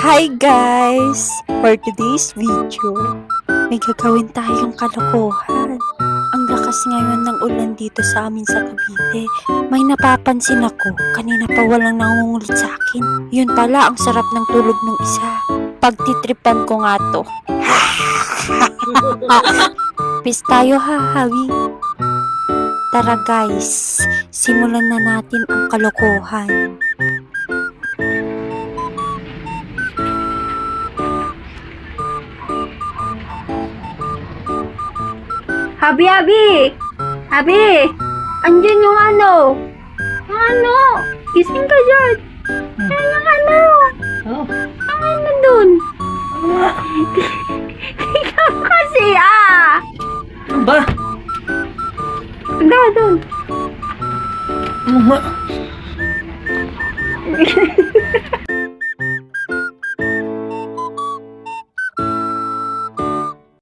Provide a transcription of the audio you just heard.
Hi guys! For today's video, may gagawin tayong kalokohan. Ang lakas ngayon ng ulan dito sa amin sa Cavite. May napapansin ako, kanina pa walang nangungulit sa akin. Yun pala, ang sarap ng tulog ng isa. Pagtitripan ko nga to. Peace tayo ha, Hawi. Tara guys, simulan na natin ang kalokohan. Habi, Habi! Habi! Andiyan yung ano? Ano? Gising ka, George! Hmm. Yan yung ano? Oh. Ang ano dun? Ikaw kasi, ah! Ano ba? Ang dun. Ano?